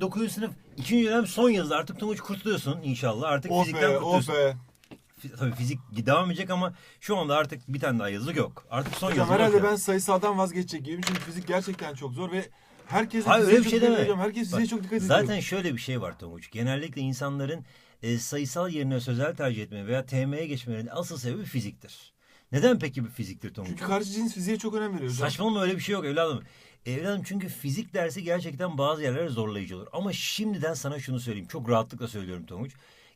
Şimdi 9. sınıf 2. dönem son yazı artık Tonguç kurtuluyorsun inşallah. Artık Oh fizikten be oh kurtuluyorsun. be. Fi- Tabii fizik devam edecek ama şu anda artık bir tane daha yazı yok. Artık son yazı herhalde ben sayısaldan vazgeçecek gibiyim. Çünkü fizik gerçekten çok zor ve herkesin Hayır öyle bir şey deme. Herkes Bak, çok dikkat ediyor. Zaten şöyle bir şey var Tonguç. Genellikle insanların e, sayısal yerine sözel tercih etme veya TM'ye geçmelerinin asıl sebebi fiziktir. Neden peki bu fiziktir Tonguç? Çünkü karşı cins fiziğe çok önem veriyor hocam. Saçmalama öyle bir şey yok evladım. Evladım çünkü fizik dersi gerçekten bazı yerlere zorlayıcı olur. Ama şimdiden sana şunu söyleyeyim. Çok rahatlıkla söylüyorum Tonguç.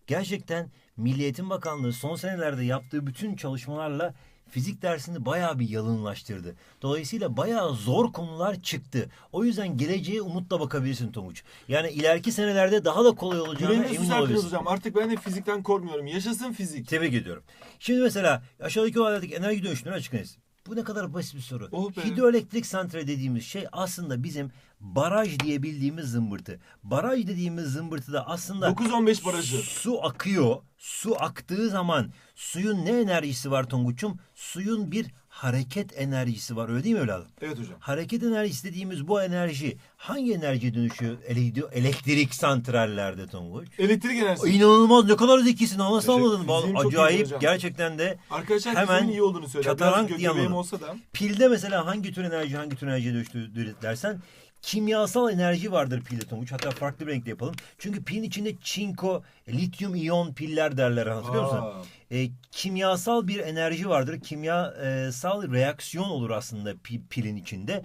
Gerçekten Milli Eğitim Bakanlığı son senelerde yaptığı bütün çalışmalarla fizik dersini bayağı bir yalınlaştırdı. Dolayısıyla bayağı zor konular çıktı. O yüzden geleceğe umutla bakabilirsin Tonguç. Yani ileriki senelerde daha da kolay olacağına Yüreğime emin olabilirsin. hocam. Artık ben de fizikten korkmuyorum. Yaşasın fizik. Tebrik ediyorum. Şimdi mesela aşağıdaki olaylardaki enerji dönüşümünü açıklayınız. Bu ne kadar basit bir soru. Oh be. Hidroelektrik santrali dediğimiz şey aslında bizim baraj diye bildiğimiz zımbırtı. Baraj dediğimiz zımbırtıda aslında 9-15 barajı. su akıyor. Su aktığı zaman suyun ne enerjisi var Tonguç'um? Suyun bir hareket enerjisi var öyle değil mi evladım? Evet hocam. Hareket enerjisi dediğimiz bu enerji hangi enerjiye dönüşüyor? Ele- Elektrik santrallerde Tonguç. Elektrik enerjisi. İnanılmaz ne kadar zekisin nasıl anladın? Acayip gerçekten de Arkadaşlar Hemen iyi olduğunu söylüyor. çatarank diye olsa da. Pilde mesela hangi tür enerji hangi tür enerjiye dönüştü dersen kimyasal enerji vardır pilde Tonguç. Hatta farklı bir renkle yapalım. Çünkü pilin içinde çinko, lityum iyon piller derler hatırlıyor musun? Aa. E, kimyasal bir enerji vardır. Kimyasal reaksiyon olur aslında pi- pilin içinde.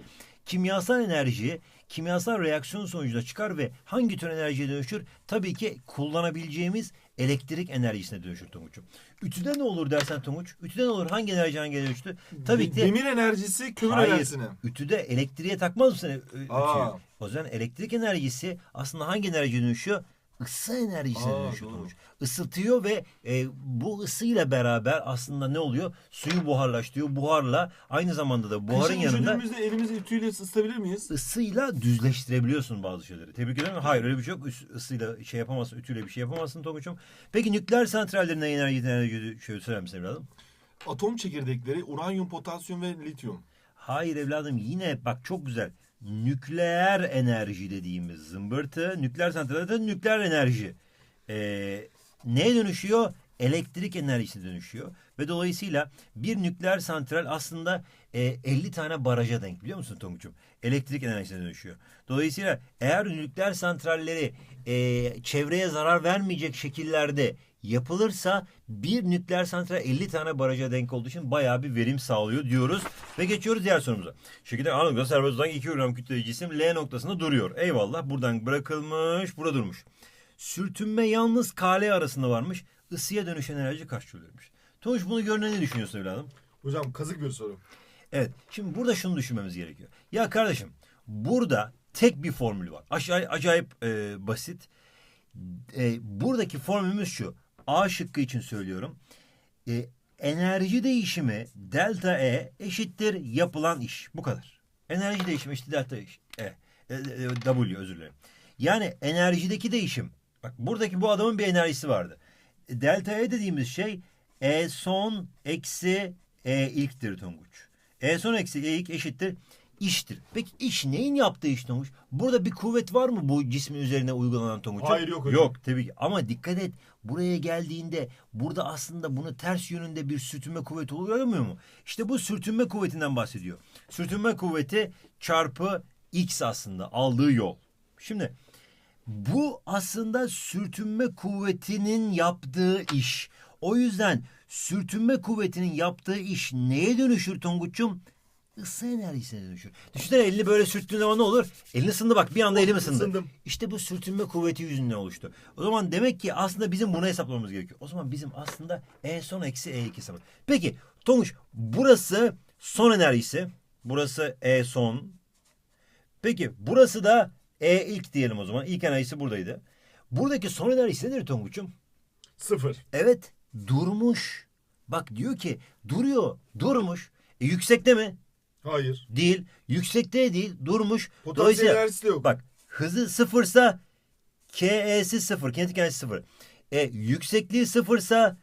Kimyasal enerji kimyasal reaksiyon sonucunda çıkar ve hangi tür enerjiye dönüşür? Tabii ki kullanabileceğimiz elektrik enerjisine dönüşür Tonguç'um. Ütüde ne olur dersen Tonguç? Ütüde ne olur? Hangi enerji hangi dönüştü? Tabii ki de Demir enerjisi kömür Hayır. enerjisine. Ütüde elektriğe takmaz mısın ütüyü? Aa. O zaman elektrik enerjisi aslında hangi enerjiye dönüşüyor? Isı enerjisine Aa, dönüşüyor. doğru. Isıtıyor ve e, bu ısıyla beraber aslında ne oluyor? Suyu buharlaştırıyor. Buharla aynı zamanda da buharın Kışın yanında üşüdüğümüzde elimizi ütüyle ısıtabilir miyiz? ısıyla düzleştirebiliyorsun bazı şeyleri. Tebrik ederim. Hayır öyle bir şey yok. Is- Isıyla şey yapamazsın, ütüyle bir şey yapamazsın Tonguç'um. Peki nükleer santrallerine enerji enerji şöyle söyler misin evladım? Atom çekirdekleri, uranyum, potasyum ve lityum. Hayır evladım yine bak çok güzel. Nükleer enerji dediğimiz zımbırtı. Nükleer santralde nükleer enerji. Ee, neye dönüşüyor? Elektrik enerjisine dönüşüyor. Ve dolayısıyla bir nükleer santral aslında e, 50 tane baraja denk biliyor musun Tonguç'um? Elektrik enerjisine dönüşüyor. Dolayısıyla eğer nükleer santralleri e, çevreye zarar vermeyecek şekillerde yapılırsa bir nükleer santral 50 tane baraja denk olduğu için bayağı bir verim sağlıyor diyoruz. Ve geçiyoruz diğer sorumuza. Şekilde A noktasında serbest olan 2 gram kütleli cisim L noktasında duruyor. Eyvallah buradan bırakılmış burada durmuş. Sürtünme yalnız KL arasında varmış. Isıya dönüşen enerji kaç jüldürmüş. Tomuş bunu görünen ne düşünüyorsun evladım? Hocam kazık bir soru. Evet. Şimdi burada şunu düşünmemiz gerekiyor. Ya kardeşim burada tek bir formül var. Aşağı acayip e, basit. E, buradaki formülümüz şu. A şıkkı için söylüyorum. E, enerji değişimi delta E eşittir yapılan iş. Bu kadar. Enerji değişimi eşittir delta iş. E, e, e, W özür dilerim. Yani enerjideki değişim. Bak buradaki bu adamın bir enerjisi vardı. E, Delta E dediğimiz şey E son eksi E ilktir Tonguç. E son eksi E ilk eşittir iştir. Peki iş neyin yaptığı iş Tonguç? Burada bir kuvvet var mı bu cismin üzerine uygulanan Tonguç? Hayır, yok hocam. Yok tabii ki. Ama dikkat et buraya geldiğinde burada aslında bunu ters yönünde bir sürtünme kuvveti oluyor mu? İşte bu sürtünme kuvvetinden bahsediyor. Sürtünme kuvveti çarpı x aslında aldığı yol. Şimdi bu aslında sürtünme kuvvetinin yaptığı iş. O yüzden sürtünme kuvvetinin yaptığı iş neye dönüşür Tonguç'um? Isı enerjisine dönüşür. Düşünsene elini böyle sürttüğün zaman ne olur? Elini ısındı bak bir anda elim ısındı. Isındım. İşte bu sürtünme kuvveti yüzünden oluştu. O zaman demek ki aslında bizim bunu hesaplamamız gerekiyor. O zaman bizim aslında E son eksi E2 hesabı. Peki Tonguç burası son enerjisi. Burası E son. Peki burası da E ilk diyelim o zaman. İlk enerjisi buradaydı. Buradaki son enerjisi nedir Tonguç'um? Sıfır. Evet durmuş. Bak diyor ki duruyor durmuş. E, yüksekte mi? Hayır. Değil. Yüksekte değil durmuş. Potansiyel enerjisi de yok. Bak hızı sıfırsa KE'si sıfır. Kinetik enerjisi sıfır. E, yüksekliği sıfırsa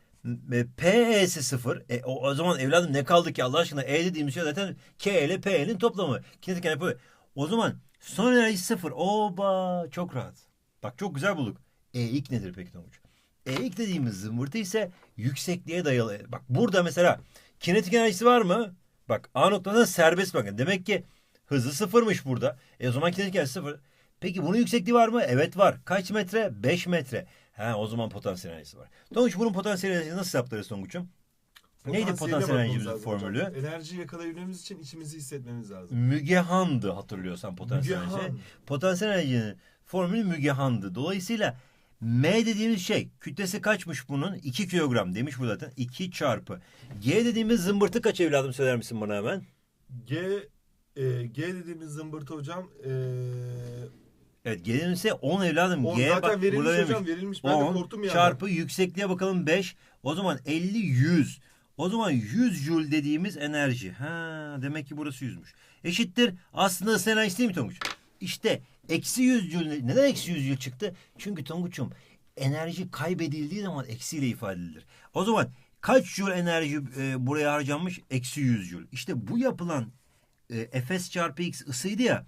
e, PE'si sıfır. E, o, o zaman evladım ne kaldı ki Allah aşkına? E dediğimiz şey zaten K ile P'nin toplamı. Kinetik enerji. O zaman son enerji sıfır. Oba çok rahat. Bak çok güzel bulduk. Eğik nedir peki Tonguç? Eğik dediğimiz zımbırtı ise yüksekliğe dayalı. Bak burada mesela kinetik enerjisi var mı? Bak A noktasında serbest bakın. Demek ki hızı sıfırmış burada. E o zaman kinetik enerjisi sıfır. Peki bunun yüksekliği var mı? Evet var. Kaç metre? 5 metre. Ha o zaman potansiyel enerjisi var. Tonguç bunun potansiyel enerjisini nasıl saptarız Tonguç'um? Neydi potansiyel enerjimizin formülü? hocam. Enerjiyi yakalayabilmemiz için içimizi hissetmemiz lazım. Mügehan'dı hatırlıyorsan potansiyel enerji. Potansiyel enerjinin formülü Mügehan'dı. Dolayısıyla M dediğimiz şey kütlesi kaçmış bunun? 2 kilogram demiş bu zaten. 2 çarpı. G dediğimiz zımbırtı kaç evladım söyler misin bana hemen? G e, G dediğimiz zımbırtı hocam e, Evet G dediğimiz şey 10 evladım. on, G zaten bak verilmiş hocam vermiş. verilmiş. Ben 10 de korktum ya. çarpı yüksekliğe bakalım 5. O zaman 50 100. O zaman 100 joule dediğimiz enerji. Ha demek ki burası 100'müş. Eşittir aslında ısı enerjisi değil mi Tonguç? İşte eksi 100 joule. Neden eksi 100 joule çıktı? Çünkü Tonguç'um enerji kaybedildiği zaman eksiyle ifade edilir. O zaman kaç joule enerji e, buraya harcanmış? Eksi 100 joule. İşte bu yapılan e, Fs çarpı x ısıydı ya.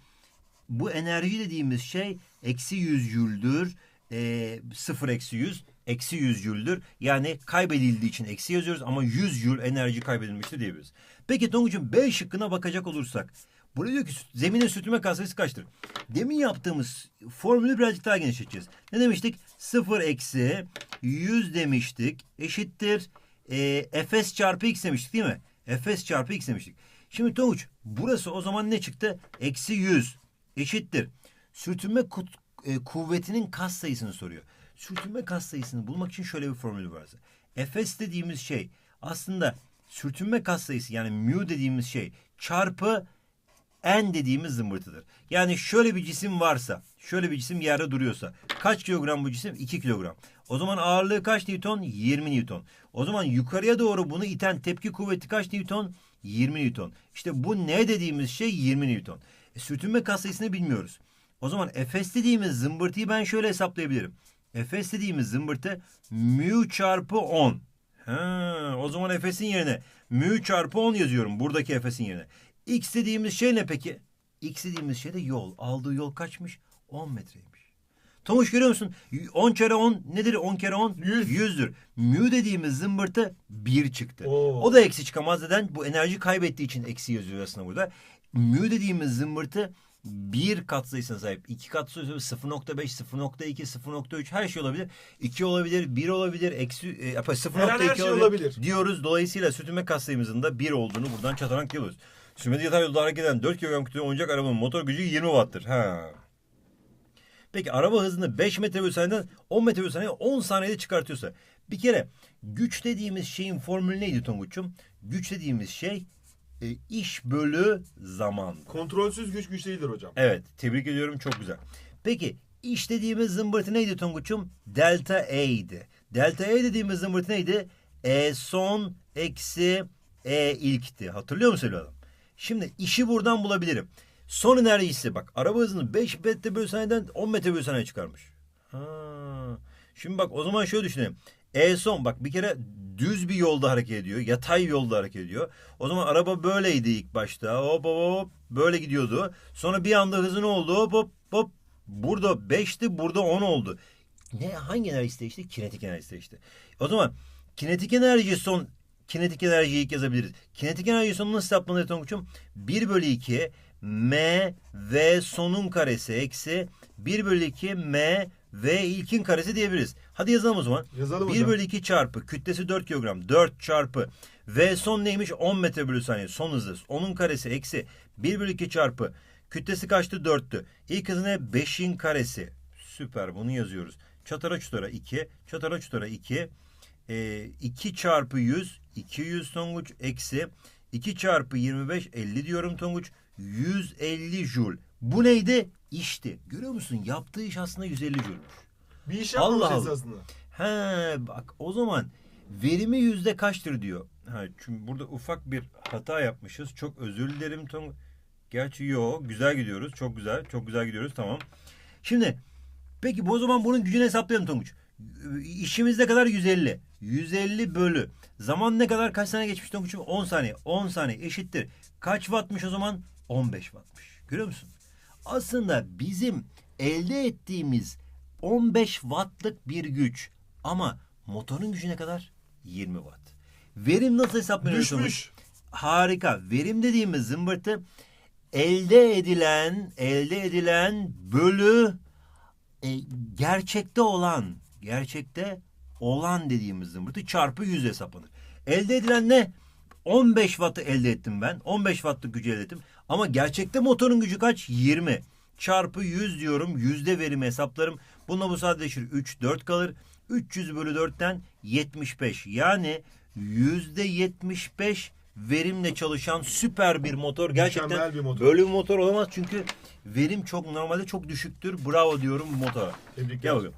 Bu enerji dediğimiz şey eksi 100 jüldür. E, 0 eksi 100 eksi 100 jüldür. Yani kaybedildiği için eksi yazıyoruz ama 100 jül enerji kaybedilmiştir diyebiliriz. Peki Tonguç'un B şıkkına bakacak olursak. Burada diyor ki zeminin sürtünme katsayısı kaçtır? Demin yaptığımız formülü birazcık daha genişleteceğiz. Ne demiştik? 0 eksi 100 demiştik. Eşittir. E, Fs çarpı x demiştik değil mi? Fs çarpı x demiştik. Şimdi Tonguç burası o zaman ne çıktı? Eksi 100 eşittir. Sürtünme e, kuvvetinin kas sayısını soruyor. Sürtünme kas sayısını bulmak için şöyle bir formülü var. Fs dediğimiz şey aslında sürtünme kas sayısı yani mu dediğimiz şey çarpı n dediğimiz zımbırtıdır. Yani şöyle bir cisim varsa, şöyle bir cisim yerde duruyorsa kaç kilogram bu cisim? 2 kilogram. O zaman ağırlığı kaç Newton? 20 Newton. O zaman yukarıya doğru bunu iten tepki kuvveti kaç Newton? 20 Newton. İşte bu ne dediğimiz şey 20 Newton. E, sürtünme kas sayısını bilmiyoruz. O zaman Fs dediğimiz zımbırtıyı ben şöyle hesaplayabilirim. Fs dediğimiz zımbırtı mu çarpı 10. Ha, o zaman Fs'in yerine mu çarpı 10 yazıyorum buradaki Fs'in yerine. X dediğimiz şey ne peki? X dediğimiz şey de yol. Aldığı yol kaçmış? 10 metreymiş. Tomuş görüyor musun? 10 kere 10 nedir? 10 kere 10? Yüz. 100'dür. Mu dediğimiz zımbırtı 1 çıktı. Oo. O da eksi çıkamaz. Neden? Bu enerji kaybettiği için eksi yazıyor aslında burada. Mu dediğimiz zımbırtı bir katsayısına sahip. İki katsayısı 0.5, 0.2, 0.3 her şey olabilir. 2 olabilir, 1 olabilir, eksi e, apa, 0.2 Her an her şey olabilir. diyoruz. Dolayısıyla sürtünme katsayımızın da 1 olduğunu buradan çatarak diyoruz. Sürmede yatay yolda hareket eden 4 kilogram kütleli oyuncak arabanın motor gücü 20 watt'tır. Ha. Peki araba hızını 5 metre bölü saniyeden 10 metre bölü saniye 10 saniyede çıkartıyorsa. Bir kere güç dediğimiz şeyin formülü neydi Tonguç'um? Güç dediğimiz şey e, iş bölü zaman. kontrolsüz güç güç değildir hocam. Evet tebrik ediyorum çok güzel. Peki iş dediğimiz zımbırtı neydi Tonguç'um? Delta E'ydi. Delta E dediğimiz zımbırtı neydi? E son eksi E ilkti. Hatırlıyor musun evladım? Şimdi işi buradan bulabilirim. Son enerjisi bak araba hızını 5 metre bölü saniyeden 10 metre bölü saniye çıkarmış. Ha. Şimdi bak o zaman şöyle düşünelim. E son bak bir kere düz bir yolda hareket ediyor. Yatay yolda hareket ediyor. O zaman araba böyleydi ilk başta. Hop hop hop böyle gidiyordu. Sonra bir anda hızı ne oldu? Hop hop hop. Burada 5'ti burada 10 oldu. Ne hangi enerjisi değişti? Kinetik enerjisi değişti. O zaman kinetik enerji son kinetik enerjiyi ilk yazabiliriz. Kinetik enerji sonu nasıl hesaplanır Tonguç'um? 1 bölü 2 m v sonun karesi eksi 1 bölü 2 m v ilkin karesi diyebiliriz. Hadi yazalım o zaman. Yazalım 1 hocam. bölü 2 çarpı kütlesi 4 kilogram. 4 çarpı v son neymiş? 10 metre bölü saniye. Son hızı. Onun karesi eksi 1 bölü 2 çarpı kütlesi kaçtı? 4'tü. İlk hızı ne? 5'in karesi. Süper bunu yazıyoruz. Çatara çutara 2. Çatara çutara 2. E, 2 çarpı 100. 200 Tonguç eksi 2 çarpı 25 50 diyorum Tonguç. 150 joule. Bu neydi? İşti. Görüyor musun? Yaptığı iş aslında 150 joule'muş. Bir iş yapmamış Allah Allah. esasında. He bak o zaman verimi yüzde kaçtır diyor. Ha, çünkü burada ufak bir hata yapmışız. Çok özür dilerim Tom. Gerçi yok. Güzel gidiyoruz. Çok güzel. Çok güzel gidiyoruz. Tamam. Şimdi peki bu o zaman bunun gücünü hesaplayalım Tonguç. İşimiz ne kadar? 150. 150 bölü. Zaman ne kadar? Kaç saniye geçmiş Tonguç'um? 10 saniye. 10 saniye eşittir. Kaç wattmış o zaman? 15 wattmış. Görüyor musun? Aslında bizim elde ettiğimiz 15 wattlık bir güç. Ama motorun gücü ne kadar? 20 watt. Verim nasıl hesaplanıyor? Düşmüş. Harika. Verim dediğimiz zımbırtı elde edilen, elde edilen bölü e, gerçekte olan, gerçekte olan dediğimiz zımbırtı çarpı 100 hesaplanır. Elde edilen ne? 15 wattı elde ettim ben. 15 wattlık gücü elde ettim. Ama gerçekte motorun gücü kaç? 20. Çarpı 100 diyorum. Yüzde verimi hesaplarım. Bununla bu sadeleşir. 3, 4 kalır. 300 bölü 4'ten 75. Yani yüzde 75 verimle çalışan süper bir motor. Gerçekten Mükemmel bir motor. böyle bir motor olamaz. Çünkü verim çok normalde çok düşüktür. Bravo diyorum bu motora. Tebrikler. Gel bakalım.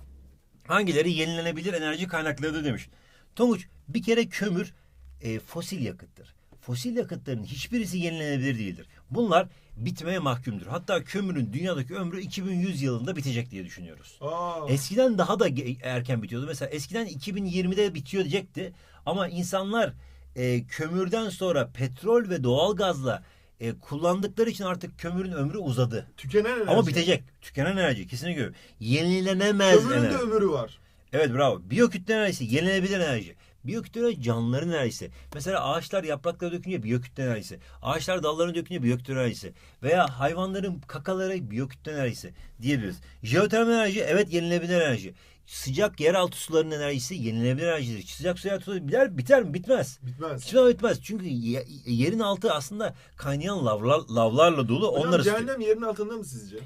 Hangileri yenilenebilir enerji kaynaklarıdır demiş. Tonguç bir kere kömür e, fosil yakıttır. Fosil yakıtların hiçbirisi yenilenebilir değildir. Bunlar bitmeye mahkumdur. Hatta kömürün dünyadaki ömrü 2100 yılında bitecek diye düşünüyoruz. Aa, Eskiden daha da erken bitiyordu. Mesela eskiden 2020'de bitiyor diyecekti. Ama insanlar e, kömürden sonra petrol ve doğalgazla e, kullandıkları için artık kömürün ömrü uzadı. tükenen enerji. Ama bitecek. Tükenen enerji kesinlikle. Yenilenemez Kömürün de enerji. ömrü var. Evet bravo. Biyokütle enerjisi yenilenebilir enerji. Biyokütle enerji canlıların enerjisi. Mesela ağaçlar yaprakları dökünce biyokütle enerjisi. Ağaçlar dallarını dökünce biyokütle enerjisi. Veya hayvanların kakaları biyokütle enerjisi diyebiliriz. Jeotermal enerji evet yenilenebilir enerji. Sıcak yeraltı sularının enerjisi yenilenebilir enerjidir. Sıcak su yeraltı suları biter, biter mi? Bitmez. Bitmez. Hiçbir zaman bitmez. Çünkü ye- yerin altı aslında kaynayan lavlar, lavlarla dolu. Hocam Onları cehennem yerin altında mı sizce?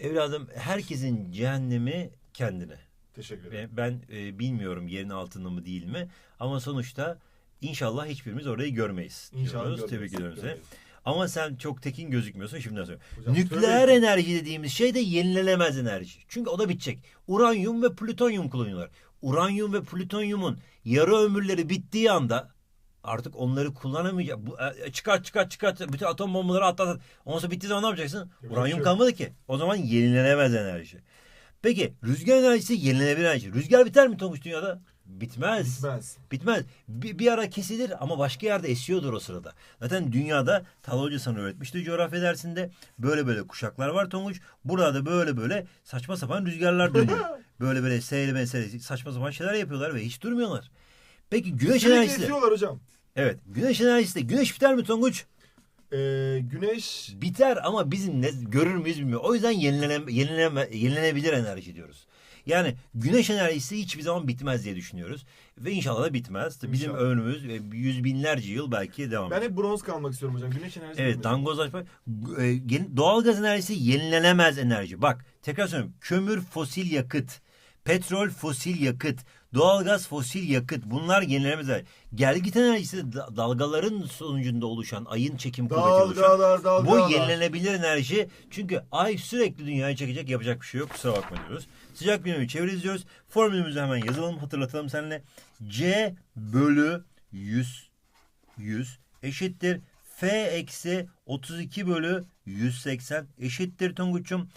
Evladım herkesin cehennemi kendine. Teşekkür ederim. Ben, ben, e, bilmiyorum yerin altında mı değil mi ama sonuçta inşallah hiçbirimiz orayı görmeyiz. İnşallah diyoruz. Tebrik ediyorum seni. Ama sen çok tekin gözükmüyorsun şimdiden sonra. Hocam, Nükleer söyleyin. enerji dediğimiz şey de yenilenemez enerji. Çünkü o da bitecek. Uranyum ve plütonyum kullanıyorlar. Uranyum ve plütonyumun yarı ömürleri bittiği anda artık onları kullanamayacak. Bu, e, çıkar çıkar çıkar bütün atom bombaları at at. Ondan sonra bittiği zaman ne yapacaksın? bir Uranyum şey kalmadı ki. O zaman yenilenemez enerji. Peki rüzgar enerjisi yenilenebilir enerji. Rüzgar biter mi Tonguç dünyada? Bitmez. Bitmez. Bitmez. Bir, bir ara kesilir ama başka yerde esiyordur o sırada. Zaten dünyada Talha Hoca sana öğretmişti coğrafya dersinde. Böyle böyle kuşaklar var Tonguç. Burada da böyle böyle saçma sapan rüzgarlar dönüyor. böyle böyle seyrelme seyrelme saçma sapan şeyler yapıyorlar ve hiç durmuyorlar. Peki güneş enerjisi esiyorlar hocam. Evet. Güneş enerjisi de. Güneş biter mi Tonguç? Ee, güneş Biter ama bizim ne görür müyüz bilmiyorum. O yüzden yenilene, yenilene, yenilenebilir enerji diyoruz. Yani güneş enerjisi hiçbir zaman bitmez diye düşünüyoruz. Ve inşallah da bitmez. Bizim İnşallah. ömrümüz e, yüz binlerce yıl belki devam ben edecek. hep bronz kalmak istiyorum hocam. Güneş enerjisi. Evet dangozlaşma. E, Doğalgaz enerjisi yenilenemez enerji. Bak tekrar söylüyorum. Kömür fosil yakıt. Petrol fosil yakıt. Doğalgaz fosil yakıt. Bunlar yenilenemez enerji. Gelgit enerjisi dalgaların sonucunda oluşan ayın çekim kuvveti oluşan. Dalgalar. Bu yenilenebilir enerji. Çünkü ay sürekli dünyayı çekecek yapacak bir şey yok. Kusura bakma diyoruz. Sıcak bir çevre izliyoruz. Formülümüzü hemen yazalım hatırlatalım seninle. C bölü 100 100 eşittir. F eksi 32 bölü 180 eşittir Tonguç'um.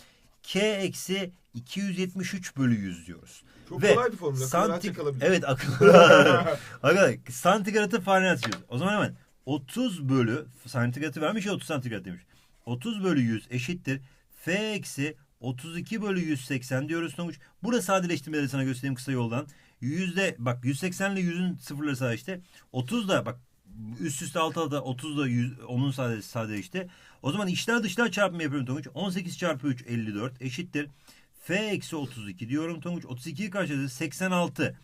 K eksi 273 bölü 100 diyoruz. Çok Ve kolay bir formül. Akıllı santi- kalabilir. Evet akıllı. Arkadaşlar santigratı Fahrenheit yazıyoruz. O zaman hemen 30 bölü santigratı vermiş ya 30 santigrat demiş. 30 bölü 100 eşittir. F eksi 32 bölü 180 diyoruz Tonguç. Burada sadeleştirmeleri sana göstereyim kısa yoldan. Yüzde bak 180 ile 100'ün sıfırları sadeleşti. 30 da bak üst üste alt alta 30 da 100, onun sadece sadeleşti. O zaman içler dışlar çarpımı yapıyorum Tonguç. 18 çarpı 3 54 eşittir. F eksi 32 diyorum Tonguç. 32'yi karşıladı 86.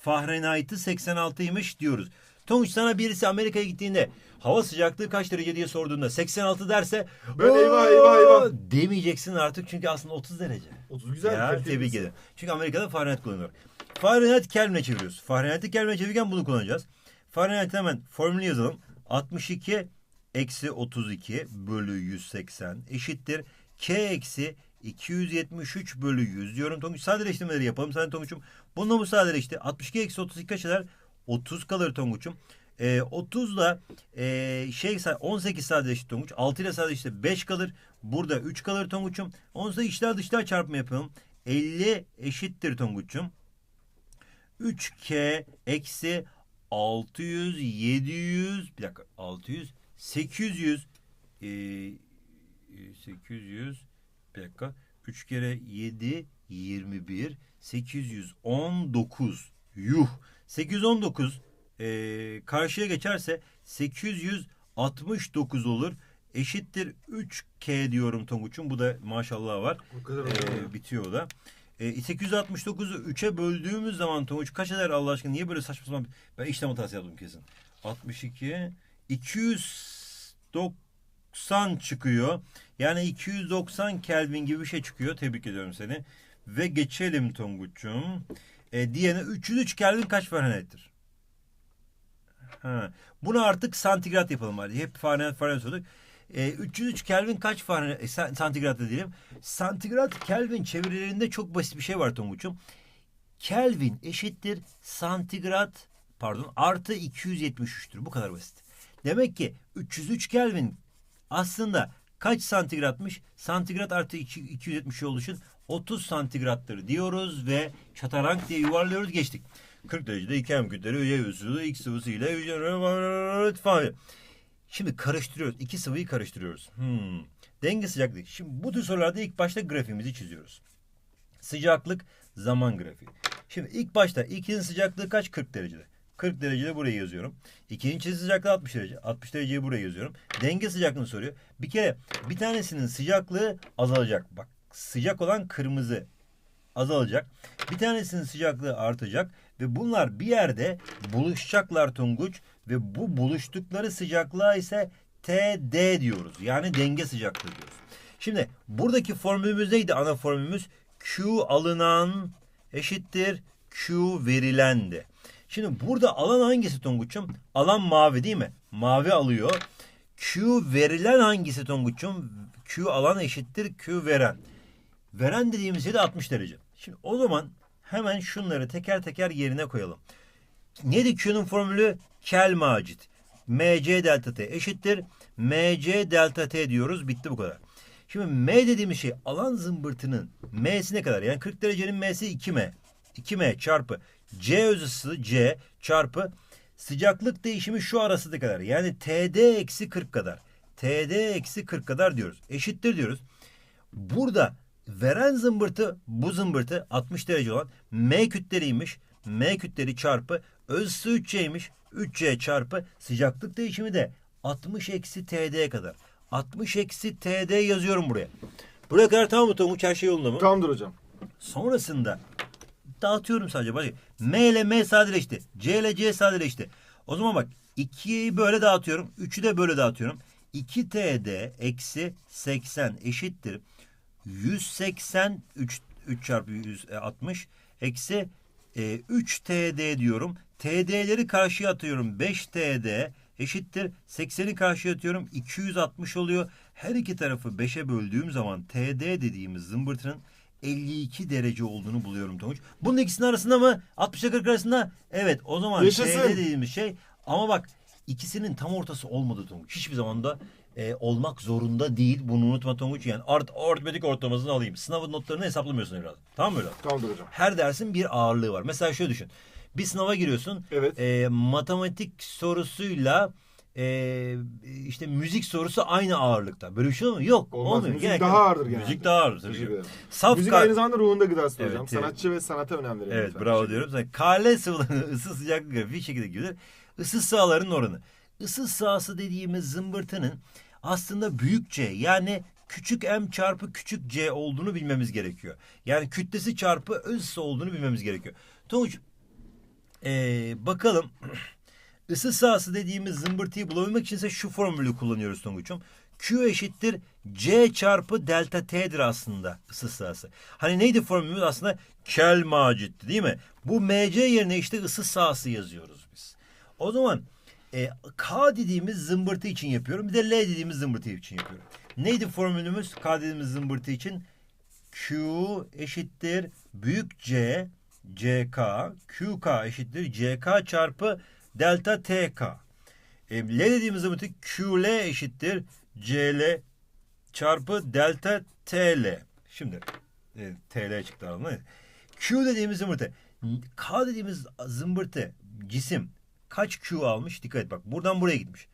Fahrenheit'i 86'ymış diyoruz. Tonguç sana birisi Amerika'ya gittiğinde hava sıcaklığı kaç derece diye sorduğunda 86 derse Ben eyvah, eyvah, eyvah. demeyeceksin artık çünkü aslında 30 derece. 30 güzel. ya, tebrik ederim. Çünkü Amerika'da Fahrenheit kullanıyor. Fahrenheit Kelvin'e çeviriyoruz. Fahrenheit'i Kelvin'e çevirirken bunu kullanacağız. Fahrenheit hemen formülü yazalım. 62 eksi 32 bölü 180 eşittir. K eksi 273 bölü 100 diyorum. Tonguç sadeleştirmeleri yapalım. Sen Tonguç'um. Bununla bu sadeleşti. 62 eksi 32 kaç eder? 30 kalır Tonguç'um. Ee, 30 da e, şey 18 sadeleşti Tonguç. 6 ile sadeleşti 5 kalır. Burada 3 kalır Tonguç'um. Sonra içler dışlar çarpımı yapalım. 50 eşittir Tonguç'um. 3K eksi 600 700 bir dakika 600 800 e, 800 bir dakika 3 kere 7 21, 819. Yuh. 819 e, karşıya geçerse 869 olur. Eşittir 3K diyorum Tonguç'um. Bu da maşallah var. O kadar Ee, bitiyor o da. Ee, 869'u 3'e böldüğümüz zaman Tonguç kaç eder Allah aşkına? Niye böyle saçma sapan? Ben işlem hatası yaptım kesin. 62 290 çıkıyor. Yani 290 Kelvin gibi bir şey çıkıyor. Tebrik ediyorum seni. Ve geçelim Tonguç'um. Ee, diğerine 303 Kelvin kaç Fahrenheit'tir? Ha. Bunu artık santigrat yapalım hadi. Hep Fahrenheit Fahrenheit olduk. E, 303 Kelvin kaç? E, san- santigrat diyelim. Santigrat Kelvin çevirilerinde çok basit bir şey var Tonguç'um. Kelvin eşittir santigrat pardon artı 273'tür. Bu kadar basit. Demek ki 303 Kelvin aslında kaç santigratmış? Santigrat artı 2, 270 olduğu için 30 santigrattır diyoruz ve çatarank diye yuvarlıyoruz geçtik. 40 derecede iki hem kütleri Y ısısı X sıvısı ile hücre- falan. Şimdi karıştırıyoruz. İki sıvıyı karıştırıyoruz. Hmm. Denge sıcaklık. Şimdi bu tür sorularda ilk başta grafiğimizi çiziyoruz. Sıcaklık zaman grafiği. Şimdi ilk başta ikinin sıcaklığı kaç? 40 derecede. 40 derecede buraya yazıyorum. İkinci sıcaklığı 60 derece. 60 dereceyi buraya yazıyorum. Denge sıcaklığını soruyor. Bir kere bir tanesinin sıcaklığı azalacak. Bak sıcak olan kırmızı azalacak. Bir tanesinin sıcaklığı artacak ve bunlar bir yerde buluşacaklar Tunguç ve bu buluştukları sıcaklığa ise TD diyoruz. Yani denge sıcaklığı diyoruz. Şimdi buradaki formülümüz neydi? Ana formülümüz Q alınan eşittir Q verilendi. Şimdi burada alan hangisi Tonguç'um? Alan mavi değil mi? Mavi alıyor. Q verilen hangisi Tonguç'um? Q alan eşittir Q veren. Veren dediğimiz şey de 60 derece. Şimdi o zaman hemen şunları teker teker yerine koyalım. Neydi Q'nun formülü? Kel macit. MC delta T eşittir. MC delta T diyoruz. Bitti bu kadar. Şimdi M dediğimiz şey alan zımbırtının M'si ne kadar? Yani 40 derecenin M'si 2M. 2M çarpı C öz ısısı C çarpı sıcaklık değişimi şu arası ne kadar? Yani TD eksi 40 kadar. TD eksi 40 kadar diyoruz. Eşittir diyoruz. Burada veren zımbırtı bu zımbırtı 60 derece olan M kütleriymiş. M kütleri çarpı öz ısı 3C'ymiş. 3C çarpı sıcaklık değişimi de 60 eksi TD'ye kadar. 60 eksi TD yazıyorum buraya. Buraya kadar tamam mı Tonguç? Her şey yolunda mı? Tamamdır hocam. Sonrasında dağıtıyorum sadece. Bak, M ile M sadeleşti. C ile C sadeleşti. O zaman bak 2'yi böyle dağıtıyorum. 3'ü de böyle dağıtıyorum. 2TD eksi 80 eşittir. 180 3, 3 çarpı 160 eksi e, 3TD diyorum. TD'leri karşıya atıyorum. 5TD eşittir. 80'i karşıya atıyorum. 260 oluyor. Her iki tarafı 5'e böldüğüm zaman TD dediğimiz zımbırtının 52 derece olduğunu buluyorum Tonguç. Bunun ikisinin arasında mı? 60 ile 40 arasında? Evet o zaman Yaşasın. TD dediğimiz şey ama bak ikisinin tam ortası olmadı Tonguç. Hiçbir zaman da e, olmak zorunda değil. Bunu unutma Tonguç. Yani art, aritmetik ortalamasını alayım. Sınavın notlarını hesaplamıyorsun evladım. Tamam mı evladım? Tamamdır hocam. Her dersin bir ağırlığı var. Mesela şöyle düşün. Bir sınava giriyorsun. Evet. E, matematik sorusuyla e, işte müzik sorusu aynı ağırlıkta. Böyle bir şey olur mu? Yok. Olmaz. Olmuyor. Müzik Gerek daha ağırdır genelde. Müzik daha ağır. tabii. Saf Müzik kar- aynı zamanda ruhun da gıdasıdır Evet, hocam. evet. Sanatçı ve sanata önem verelim. Evet lütfen. bravo diyorum. Sana KL sıvılarının ısı sıcaklık grafiği şekilde görülür. Isı sahaların oranı. Isı sahası dediğimiz zımbırtının aslında büyük C yani küçük M çarpı küçük C olduğunu bilmemiz gerekiyor. Yani kütlesi çarpı öz ısı olduğunu bilmemiz gerekiyor. Tonguç ee, bakalım ısı sahası dediğimiz zımbırtıyı bulabilmek için ise şu formülü kullanıyoruz Tonguç'um. Q eşittir C çarpı delta T'dir aslında ısı sahası. Hani neydi formülümüz aslında? Kel macitti değil mi? Bu MC yerine işte ısı sahası yazıyoruz biz. O zaman e, K dediğimiz zımbırtı için yapıyorum. Bir de L dediğimiz zımbırtı için yapıyorum. Neydi formülümüz K dediğimiz zımbırtı için? Q eşittir büyük C CK QK eşittir CK çarpı delta TK. E, L dediğimiz zımbırtı QL eşittir CL çarpı delta TL. Şimdi e, TL çıktı aslında. Q dediğimiz zımbırtı. K dediğimiz zımbırtı cisim kaç Q almış? Dikkat et bak buradan buraya gitmiş.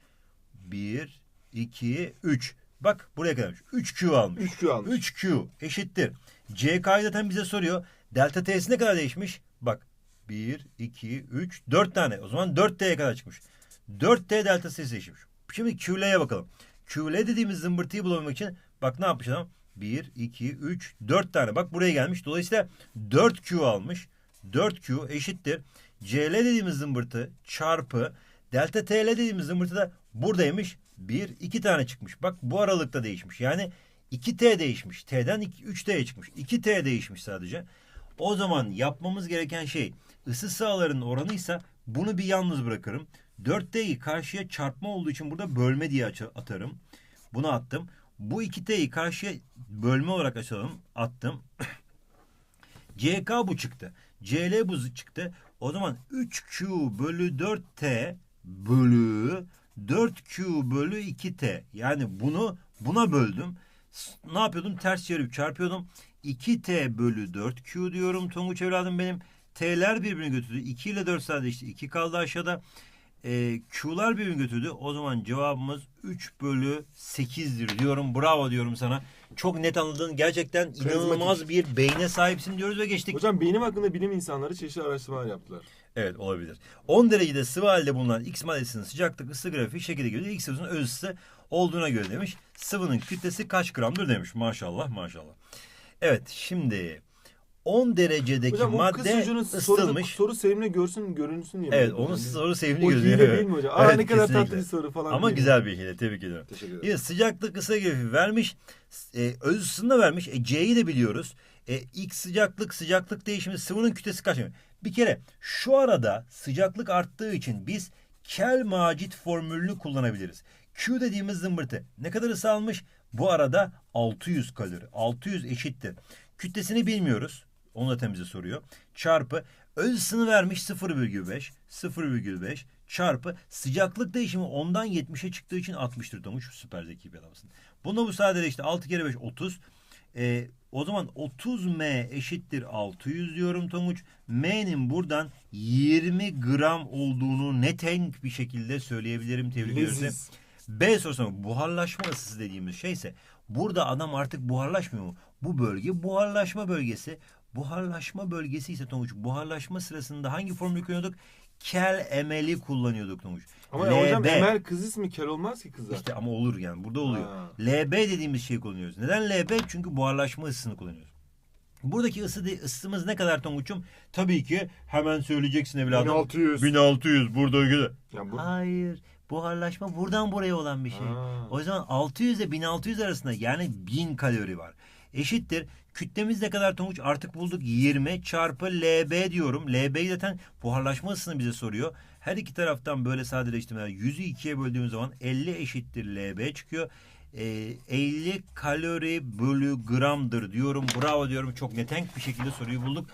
1, 2, 3. Bak buraya kadarmış. 3Q almış. 3Q almış. 3Q eşittir. CK'yı zaten bize soruyor. Delta T'si ne kadar değişmiş? Bak 1, 2, 3, 4 tane. O zaman 4T'ye kadar çıkmış. 4T delta T'si değişmiş. Şimdi QL'ye bakalım. QL dediğimiz zımbırtıyı bulabilmek için bak ne yapmış adam? 1, 2, 3, 4 tane. Bak buraya gelmiş. Dolayısıyla 4Q almış. 4Q eşittir. CL dediğimiz zımbırtı çarpı delta TL dediğimiz zımbırtı da buradaymış. 1, 2 tane çıkmış. Bak bu aralıkta değişmiş. Yani 2T değişmiş. T'den 3T'ye çıkmış. 2T değişmiş sadece. O zaman yapmamız gereken şey ısı sahalarının oranıysa bunu bir yalnız bırakırım. 4T'yi karşıya çarpma olduğu için burada bölme diye atarım. Bunu attım. Bu 2T'yi karşıya bölme olarak açalım. Attım. CK bu çıktı. CL bu çıktı. O zaman 3Q bölü 4T bölü 4Q bölü 2T. Yani bunu buna böldüm. Ne yapıyordum? Ters çevirip çarpıyordum. 2T bölü 4Q diyorum Tonguç evladım benim. T'ler birbirini götürdü. 2 ile 4 sadece 2 kaldı aşağıda. Ee, Q'lar birbirini götürdü. O zaman cevabımız 3 bölü 8'dir diyorum. Bravo diyorum sana. Çok net anladın. Gerçekten inanılmaz bir beyne sahipsin diyoruz ve geçtik. Hocam benim hakkında bilim insanları çeşitli araştırmalar yaptılar. Evet olabilir. 10 derecede sıvı halde bulunan X maddesinin sıcaklık ısı grafiği şekilde göre X sıvısının öz ısısı olduğuna göre demiş. Sıvının kütlesi kaç gramdır demiş. Maşallah maşallah. Evet şimdi 10 derecedeki Hocam o madde çocuğunun soru, ısıtılmış. soru sevimli görsün, görünsün diye. Evet onun hocam? soru sevimli O gözüküyor. hile değil mi hocam? Aa Evet, ne kadar tatlı kesinlikle. bir soru falan. Ama diye. güzel bir hile tebrik ediyorum. Teşekkür ederim. Yine sıcaklık ısı grafiği vermiş. E, öz ısısını da vermiş. E, C'yi de biliyoruz. E, X sıcaklık sıcaklık değişimi sıvının kütlesi kaç? Bir kere şu arada sıcaklık arttığı için biz Kel-Macit formülünü kullanabiliriz. Q dediğimiz zımbırtı ne kadar ısı almış? Bu arada 600 kalori. 600 eşittir. Kütlesini bilmiyoruz. Onu da temize soruyor. Çarpı ısını vermiş 0,5. 0,5 çarpı sıcaklık değişimi ondan 70'e çıktığı için 60'tır Tonguç. Süper zeki bir adamsın. Bunda bu sadece işte 6 kere 5 30. Ee, o zaman 30M eşittir 600 diyorum Tonguç. M'nin buradan 20 gram olduğunu netenk bir şekilde söyleyebilirim. Tebrik ediyorum. B sorusuna buharlaşma ısısı dediğimiz şeyse burada adam artık buharlaşmıyor mu? Bu bölge buharlaşma bölgesi. Buharlaşma bölgesi ise Tonguç buharlaşma sırasında hangi formülü kullanıyorduk? Kel emeli kullanıyorduk Tonguç. Ama hocam LB. Emel kız ismi kel olmaz ki kızlar. İşte ama olur yani burada oluyor. Ha. LB dediğimiz şeyi kullanıyoruz. Neden LB? Çünkü buharlaşma ısısını kullanıyoruz. Buradaki ısı ısımız ne kadar Tonguç'um? Tabii ki hemen söyleyeceksin evladım. 1600. 1600 burada. Ya bu... Hayır. Buharlaşma buradan buraya olan bir şey. Ha. O zaman 600 ile 1600 arasında yani 1000 kalori var. Eşittir. Kütlemiz ne kadar Tonguç? Artık bulduk 20 çarpı LB diyorum. LB zaten buharlaşma ısısını bize soruyor. Her iki taraftan böyle sadeleştirmeler 100'ü 2'ye böldüğümüz zaman 50 eşittir LB çıkıyor. Ee, 50 kalori bölü gramdır diyorum. Bravo diyorum. Çok netenk bir şekilde soruyu bulduk.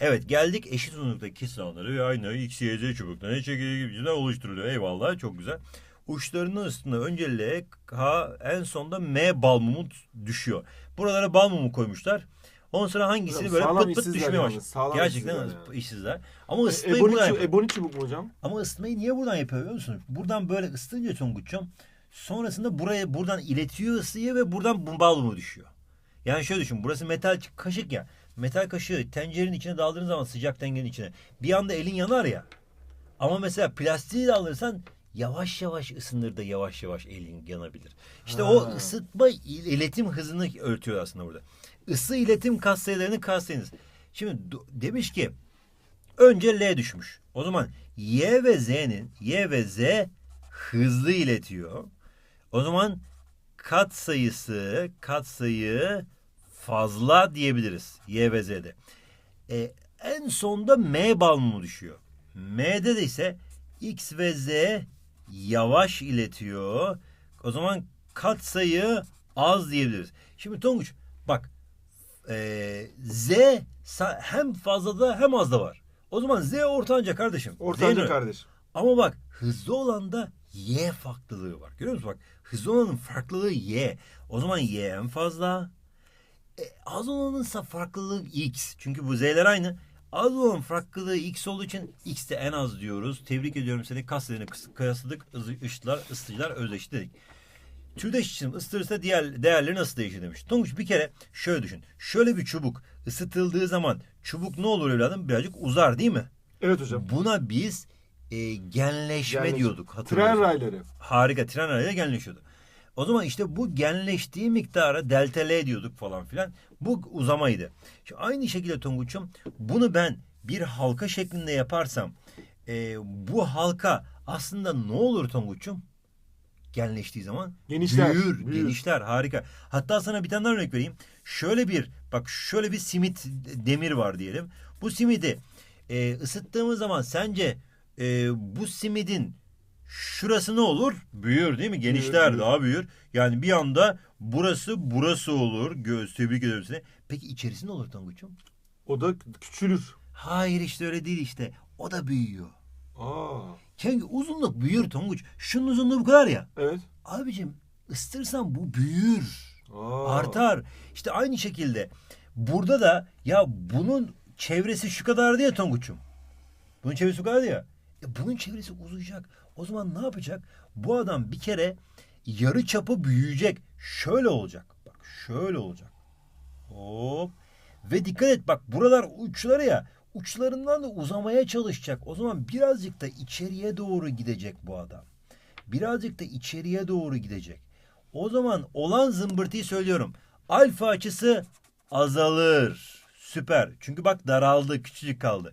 Evet geldik eşit uzunluktaki alanları ve aynı X, Y, Z çubuktan ne çekirdeği gibi oluşturuluyor. Eyvallah çok güzel. Uçlarının üstüne önce L, K, en sonda M bal mumu düşüyor. Buralara bal mumu koymuşlar. Ondan sonra hangisini Hocam böyle pıt pıt düşmeye başlıyor. sağlam Gerçekten işsizler yani. işsizler. Ama ısıtmayı Ebony, buradan. Ebony çubuk mu hocam? Ama ısıtmayı niye buradan yapıyor biliyor musun? Buradan böyle ısıtınca Tonguç'um sonrasında buraya buradan iletiyor ısıyı ve buradan bu bal mumu düşüyor. Yani şöyle düşün burası metal kaşık ya. Metal kaşığı tencerenin içine daldığın zaman sıcak tencerenin içine bir anda elin yanar ya. Ama mesela plastiği de alırsan yavaş yavaş ısınır da yavaş yavaş elin yanabilir. İşte Ha. o ısıtma il- iletim hızını örtüyor aslında burada. Isı iletim katsayılarını kastlayınız. Şimdi do- demiş ki önce L düşmüş. O zaman Y ve Z'nin Y ve Z hızlı iletiyor. O zaman kat sayısı kat sayı fazla diyebiliriz Y ve Z'de. E, en sonda M balmumu düşüyor. M'de de ise X ve Z yavaş iletiyor. O zaman kat sayı az diyebiliriz. Şimdi Tonguç bak e, Z hem fazlada hem azda var. O zaman Z ortanca kardeşim. Ortanca kardeş. ama bak hızlı olanda Y farklılığı var. Görüyor musun bak hızlı olanın farklılığı Y. O zaman Y en fazla. E, az olanınsa farklılığı X. Çünkü bu Z'ler aynı. Az olan farklılığı X olduğu için X de en az diyoruz. Tebrik ediyorum seni. Kaslarını kıyasladık. Işıklar, ısıtıcılar özdeşti dedik. Türdeş cisim ısıtırsa diğer değerleri nasıl değişir demiş. Tonguç bir kere şöyle düşün. Şöyle bir çubuk ısıtıldığı zaman çubuk ne olur evladım? Birazcık uzar değil mi? Evet hocam. Buna biz e, genleşme Genleş- diyorduk. Tren rayları. Harika tren arayla genleşiyordu. O zaman işte bu genleştiği miktara delta L diyorduk falan filan. Bu uzamaydı. Şimdi aynı şekilde Tonguç'um bunu ben bir halka şeklinde yaparsam e, bu halka aslında ne olur Tonguç'um? Genleştiği zaman Genişler, büyür, büyür. genişler harika. Hatta sana bir tane daha örnek vereyim. Şöyle bir bak şöyle bir simit demir var diyelim. Bu simidi e, ısıttığımız zaman sence e, bu simidin şurası ne olur? Büyür değil mi? Genişler büyür. daha büyür. Yani bir anda burası burası olur. Göz tebrik ediyorum seni. Peki içerisi ne olur Tonguç'um? O da küçülür. Hayır işte öyle değil işte. O da büyüyor. Aa. Çünkü uzunluk büyür Tonguç. Şunun uzunluğu bu kadar ya. Evet. Abicim ısıtırsan bu büyür. Aa. Artar. İşte aynı şekilde burada da ya bunun çevresi şu kadardı ya Tonguç'um. Bunun çevresi bu kadardı ya. E bunun çevresi uzayacak. O zaman ne yapacak? Bu adam bir kere yarı çapı büyüyecek. Şöyle olacak. Bak şöyle olacak. Hop. Ve dikkat et bak buralar uçları ya. Uçlarından da uzamaya çalışacak. O zaman birazcık da içeriye doğru gidecek bu adam. Birazcık da içeriye doğru gidecek. O zaman olan zımbırtıyı söylüyorum. Alfa açısı azalır. Süper. Çünkü bak daraldı, küçücük kaldı.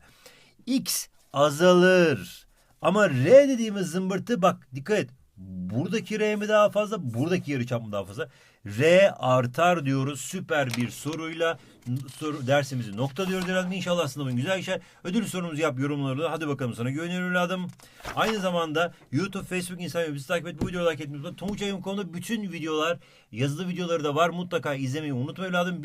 X azalır. Ama R dediğimiz zımbırtı bak dikkat et. Buradaki R mi daha fazla, buradaki yarıçap mı daha fazla? R artar diyoruz. Süper bir soruyla soru dersimizi nokta diyoruz evladım. İnşallah sınavın güzel geçer. Ödül sorumuzu yap yorumlarda. Hadi bakalım sana güveniyorum evladım. Aynı zamanda YouTube, Facebook, Instagram bizi takip et. Bu videoyu like etmeyi unutma. Tonguç bütün videolar, yazılı videoları da var. Mutlaka izlemeyi unutma evladım.